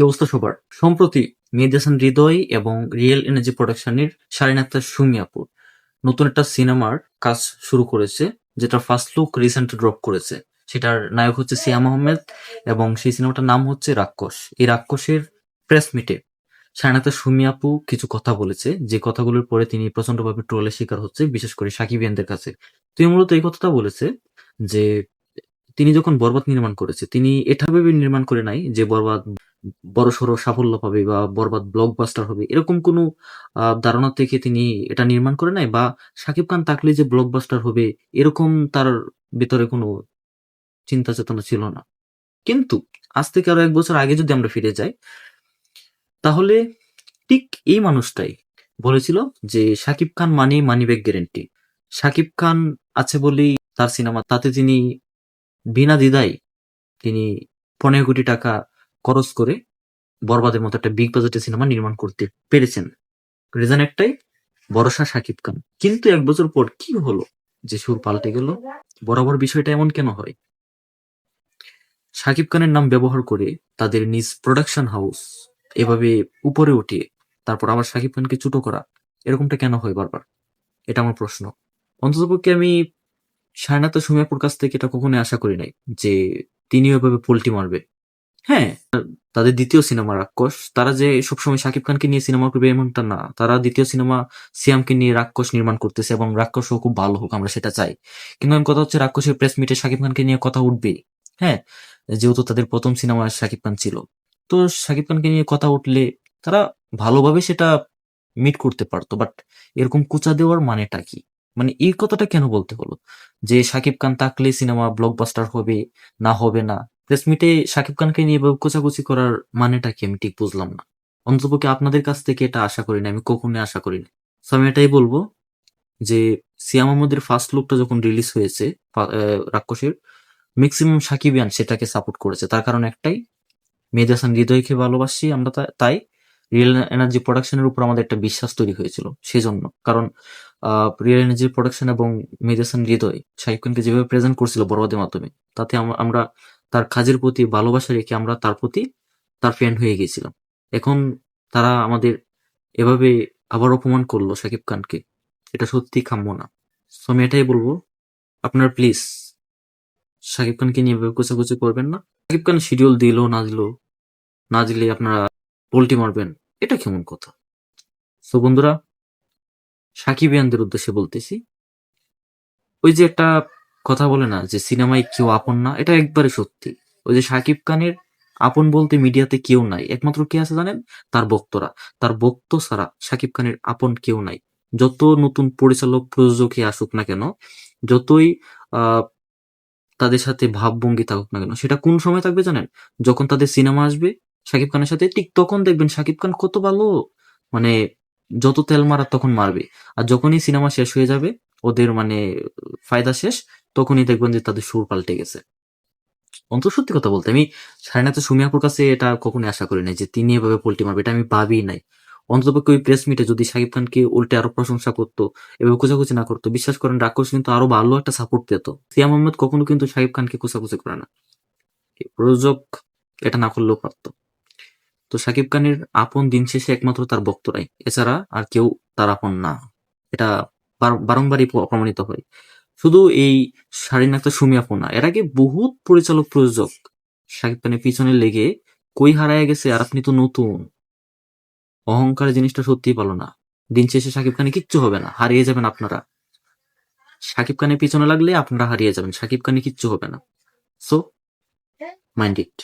কি অবস্থা সবার? সম্প্রতি মেহেদি হৃদয় এবং রিয়েল এনার্জি প্রোডাকশনের শারিন আক্তার সুমি নতুন একটা সিনেমার কাজ শুরু করেছে, যেটা ফার্স্ট লুক রিসেন্ট ড্রপ করেছে। সেটার নায়ক হচ্ছে সিয়াম আহমেদ এবং সেই সিনেমাটার নাম হচ্ছে রাক্ষস। এই রাক্ষসের প্রেস মিটে আক্তার সুমি আপু কিছু কথা বলেছে, যে কথাগুলোর পরে তিনি প্রচন্ডভাবে ট্রোলের শিকার হচ্ছে, বিশেষ করে সাকিবিয়ানদের কাছে। তিনি মূলত এই কথাটা বলেছে যে, তিনি যখন বরবাদ নির্মাণ করেছে, তিনি এটা ভেবে নির্মাণ করে নাই যে বরবাদ বড়সড় সাফল্য পাবে বা বরবাদ ব্লকবাস্টার হবে, এরকম কোনো ধারণা থেকে তিনি এটা নির্মাণ করে নাই? বা শাকিব খান থাকলে যে ব্লকবাস্টার হবে, এরকম তার ভিতরে কোনো চিন্তা চেতনা ছিল না। কিন্তু আজ থেকে আরও এক বছর আগে যদি আমরা ফিরে যাই, তাহলে ঠিক এই মানুষটাই বলেছিল যে শাকিব খান মানে মানিব্যাগ গ্যারেন্টি শাকিব খান আছে বলেই তার সিনেমা তাতে তিনি বিনা দ্বিধায় তিনি পনেরো কোটি টাকা খরচ করে বরবাদের মতো একটা বিগ বাজেটের সিনেমা নির্মাণ করতে পেরেছেন। রিজন একটাই, ভরসা শাকিব খান। কিন্তু এক বছর পর কি হলো? যে সুর পাল্টে গেল, বরাবর বিষয়টা এমন কেন হয়? শাকিব খানের নাম ব্যবহার করে তাদের নিজ প্রোডাকশন হাউস এভাবে উপরে উঠিয়ে তারপর আবার শাকিব খানকে ছোট করা, এরকমটা কেন হয় বারবার? এটা আমার প্রশ্ন। অন্ততপক্ষে আমি সায়নাথ সুমিয়াপুর কাছ থেকে এটা কখনোই আশা করি নাই যে তিনি এভাবে পোল্টি মারবে। হ্যাঁ তাদের দ্বিতীয় সিনেমা রাক্ষস। তারা যে সবসময় শাকিব খানকে নিয়ে সিনেমা করবে এমনটা না। তারা দ্বিতীয় সিনেমা সিয়ামকে নিয়ে রাক্ষস নির্মাণ করতেছে এবং রাক্ষসও খুব ভালো হোক, আমরা সেটা চাই। কিন্তু কথা হচ্ছে রাক্ষসের প্রেস মিটে শাকিব খানকে নিয়ে কথা উঠবে হ্যাঁ যেহেতু তাদের প্রথম সিনেমা শাকিব খান ছিল। তো শাকিব খানকে নিয়ে কথা উঠলে তারা ভালোভাবে সেটা মিট করতে পারতো। বাট এরকম কুচা দেওয়ার মানেটা কি? মানে এই কথাটা কেন বলতে হলো? যে শাকিব খান থাকলে সিনেমা ব্লকবাস্টার হবে, না হবে না। প্রেস মিটে শাকিব খানকে নিয়ে এভাবে কোচাকুচি করার মানেটা কি? আমি ঠিক বুঝলাম না। অন্তপক্ষে আপনাদের কাছ থেকে এটা আশা করি না? আমি কখনোই আশা করি না। So, আমি এটাই বলব যে সিয়াম আহমদের ফার্স্ট লুকটা যখন রিলিজ হয়েছে রাক্ষসের ম্যাক্সিমাম সাকিবিয়ান সেটাকে সাপোর্ট করেছে। তার কারণ একটাই, মেহেদি হাসান হৃদয়কে ভালোবাসি আমরা তাই রিয়েল এনার্জি প্রোডাকশনের উপর আমাদের একটা বিশ্বাস তৈরি হয়েছিল সেজন্য। কারণ রিয়েল এনার্জি প্রোডাকশন এবং মেহেদি হাসান হৃদয় শাহিব খানকে যেভাবে প্রেজেন্ট করছিল বরবাদের মাধ্যমে, তাতে আমরা তার কাজের প্রতি ভালোবাসা রেখে আমরা তার প্রতি তার ফ্যান হয়ে গেছিলাম এখন তারা আমাদের এভাবে আবার অপমান করল শাকিব খানকে। এটা সত্যি কাম্য না। So, আমি এটাই বলব, আপনার প্লিজ শাকিব খানকে নিয়ে এভাবে কোচাকুচি করবেন না। শাকিব খান শিডিউল দিল, না দিল, না দিলে আপনারা পোল্টি মারবেন, এটা কেমন কথা? তো বন্ধুরা সাকিবিয়ানদের উদ্দেশ্যে বলতেছি, ওই যে একটা কথা বলে না যে সিনেমায় কেউ আপন না, এটা একবারে সত্যি। ওই যে সাকিব খানের আপন বলতে মিডিয়াতে কেউ নাই, একমাত্র কে আছে জানেন? তার বক্তরা তার বক্ত ছাড়া সাকিব খানের আপন কেউ নাই। যত নতুন পরিচালক প্রযোজকই আসুক না কেন, যতই তাদের সাথে ভাবভঙ্গি থাকুক না কেন, সেটা কোন সময় থাকবে জানেন? যখন তাদের সিনেমা আসবে শাকিব খানের সাথে, ঠিক তখন দেখবেন শাকিব খান কত ভালো। মানে যত তেল মারার তখন মারবে। আর যখনই সিনেমা শেষ হয়ে যাবে, ওদের মানে ফায়দা শেষ। তখনই দেখবেন যে তাদের সুর পাল্টে গেছে। অন্তত সত্যি কথা বলতে, আমি সারিনাথ সুমিয়াপুর কাছে এটা কখনোই আশা করি নাই যে তিনি এভাবে পোল্টি মারবে, এটা আমি ভাবি নাই। অন্ততপক্ষে ওই প্রেস মিটে যদি শাকিব খানকে উল্টে আরও প্রশংসা করতো, এভাবে কোচাকুচি না করতো, বিশ্বাস করেন রাক্ষস কিন্তু আরও ভালো একটা সাপোর্ট পেত সিয়াম আহমেদ কখনো কিন্তু শাকিব খানকে কোচাকুচি করে না। প্রযোজক এটা না করলেও পারতো। তো শাকিব খানের আপন দিন শেষে একমাত্র তার বক্তরাই এছাড়া আর কেউ তার আপন না। এটা বার- বারংবারই প্রমাণিত হয়। শুধু এই শারীন একটা সুমি না, এর আগে বহুত পরিচালক প্রযোজক শাকিব খানের পিছনে লেগে কই হারায় গেছে আর আপনি তো নতুন। অহংকার জিনিসটা সত্যিই ভালো না। দিন শেষে শাকিব খানে কিচ্ছু হবে না, হারিয়ে যাবেন আপনারা। শাকিব খানের পিছনে লাগলে আপনারা হারিয়ে যাবেন, শাকিব খানে কিচ্ছু হবে না। So mind it